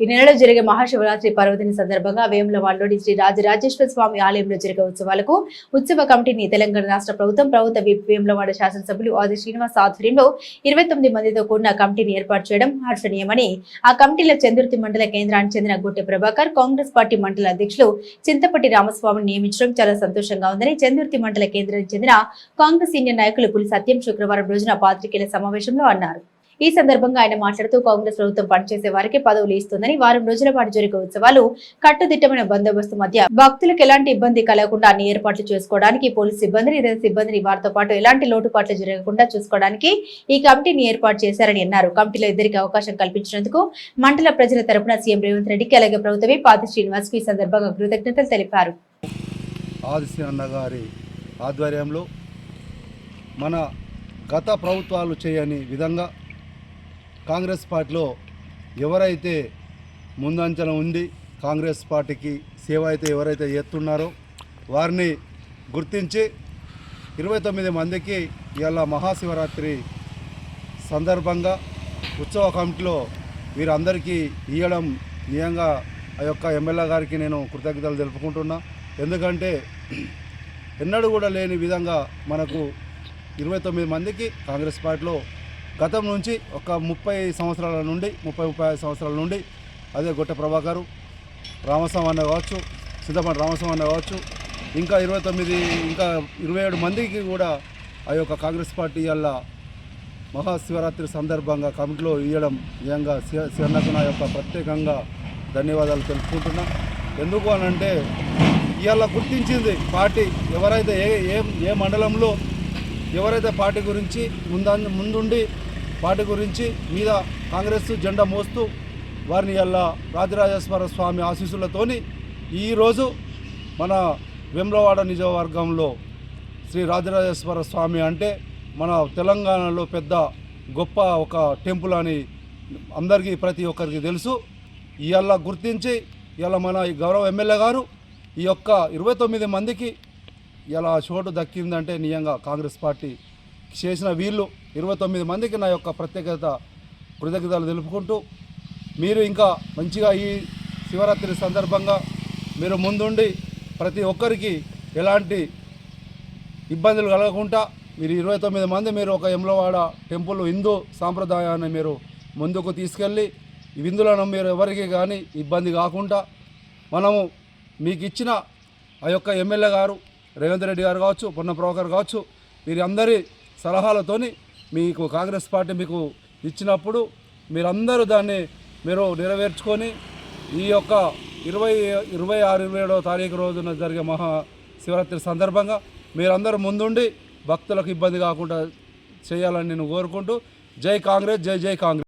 ఈ నెలలో జరిగే మహాశివరాత్రి పర్వదిన సందర్భంగా వేములవాడలోని శ్రీ రాజరాజేశ్వర స్వామి ఆలయంలో జరిగే ఉత్సవాలకు ఉత్సవ కమిటీని తెలంగాణ రాష్ట్ర ప్రభుత్వం ప్రభుత్వ వేములవాడ శాసనసభ్యులు ఆది శ్రీనివాస్ ఆధ్వర్యంలో ఇరవై తొమ్మిది మందితో కూడిన కమిటీని ఏర్పాటు చేయడం హర్షణీయమని ఆ కమిటీలో చంద్రుతి మండల కేంద్రానికి చెందిన గుట్టె ప్రభాకర్ కాంగ్రెస్ పార్టీ మండల అధ్యక్షులు చింతపట్టి రామస్వామిని నియమించడం చాలా సంతోషంగా ఉందని చంద్రుతి మండల కేంద్రానికి చెందిన కాంగ్రెస్ సీనియర్ నాయకులు పులి సత్యం శుక్రవారం రోజున పాత్రికేయుల సమావేశంలో అన్నారు. ఈ సందర్భంగా ఆయన మాట్లాడుతూ కాంగ్రెస్ ప్రభుత్వం పనిచేసే వారికి పదవులు ఇస్తుందని వారం రోజుల పాటు జరిగే ఉత్సవాలు కట్టుదిట్టమైన బందోబస్తు మధ్య భక్తులకు ఎలాంటి ఇబ్బంది కలగకుండా అన్ని ఏర్పాట్లు చేసుకోవడానికి పోలీసు సిబ్బందిని ఇతర సిబ్బందిని వారితో పాటు ఎలాంటి లోటుపాట్లు జరగకుండా చూసుకోవడానికి ఈ కమిటీని ఏర్పాటు చేశారని అన్నారు. కమిటీలో ఇద్దరికి అవకాశం కల్పించినందుకు మండల ప్రజల తరపున సీఎం రేవంత్ రెడ్డికి అలాగే ప్రభుత్వమే పాతి శ్రీనివాస్కు ఈ సందర్భంగా కృతజ్ఞతలు తెలిపారు. అన్న గారి ఆధ్వర్యంలో మన గత ప్రభుత్వాలు చేయని విధంగా కాంగ్రెస్ పార్టీలో ఎవరైతే ముందంచన ఉండి కాంగ్రెస్ పార్టీకి సేవ అయితే ఎవరైతే చేస్తున్నారో వారిని గుర్తించి ఇరవై తొమ్మిది మందికి ఇవాళ మహాశివరాత్రి సందర్భంగా ఉత్సవ కమిటీలో వీరందరికీ ఇవ్వడం నిజంగా ఆ యొక్క ఎమ్మెల్యే గారికి నేను కృతజ్ఞతలు తెలుపుకుంటున్నా. ఎందుకంటే ఎన్నడూ కూడా లేని విధంగా మనకు ఇరవై తొమ్మిది మందికి కాంగ్రెస్ పార్టీలో గతం నుంచి ఒక ముప్పై సంవత్సరాల నుండి ముప్పై ముప్పై ఐదు సంవత్సరాల నుండి అదే గొట్ట ప్రభాకరు రామస్వామి అన్న కావచ్చు సిద్ధపండి రామస్వామి అన్న కావచ్చు ఇంకా ఇరవై తొమ్మిది ఇంకా ఇరవై ఏడు మందికి కూడా ఆ యొక్క కాంగ్రెస్ పార్టీ వల్ల మహాశివరాత్రి సందర్భంగా కమిటీలో ఇవ్వడం నిజంగా శివన్నకు నా యొక్క ప్రత్యేకంగా ధన్యవాదాలు తెలుపుకుంటున్నా. ఎందుకు అని అంటే ఇవాళ గుర్తించింది పార్టీ ఎవరైతే ఏ ఏ ఏ మండలంలో ఎవరైతే పార్టీ గురించి ముందు ముందుండి పార్టీ గురించి మీద కాంగ్రెస్ జెండా మోస్తూ వారిని అలా రాజరాజేశ్వర స్వామి ఆశీస్సులతోని ఈరోజు మన వెమ్రవాడ నిజవర్గంలో శ్రీ రాజరాజేశ్వర స్వామి అంటే మన తెలంగాణలో పెద్ద గొప్ప ఒక టెంపుల్ అని అందరికీ ప్రతి ఒక్కరికి తెలుసు. ఇవాళ గుర్తించి ఇవాళ మన ఈ గౌరవ ఎమ్మెల్యే గారు ఈ యొక్క ఇరవై తొమ్మిది మందికి ఇలా చోటు దక్కిందంటే నిజంగా కాంగ్రెస్ పార్టీ చేసిన వీళ్ళు ఇరవై తొమ్మిది మందికి నా యొక్క ప్రత్యేకత కృతజ్ఞతలు తెలుపుకుంటూ మీరు ఇంకా మంచిగా ఈ శివరాత్రి సందర్భంగా మీరు ముందుండి ప్రతి ఒక్కరికి ఎలాంటి ఇబ్బందులు కలగకుండా మీరు ఇరవై తొమ్మిది మంది మీరు ఒక ఎమ్లవాడ టెంపుల్ హిందూ సాంప్రదాయాన్ని మీరు ముందుకు తీసుకెళ్ళి విందులను మీరు ఎవరికి కానీ ఇబ్బంది కాకుండా మనము మీకు ఇచ్చిన ఆ యొక్క ఎమ్మెల్యే గారు రేవంత్ రెడ్డి గారు కావచ్చు పొన్న ప్రభాకర్ కావచ్చు వీరందరి సలహాలతోని మీకు కాంగ్రెస్ పార్టీ మీకు ఇచ్చినప్పుడు మీరందరూ దాన్ని మీరు నెరవేర్చుకొని ఈ యొక్క ఇరవై ఇరవై ఆరు ఇరవై ఏడవ తారీఖు రోజున జరిగే మహా శివరాత్రి సందర్భంగా మీరందరూ ముందుండి భక్తులకు ఇబ్బంది కాకుండా చేయాలని నేను కోరుకుంటూ జై కాంగ్రెస్ జై జై కాంగ్రెస్.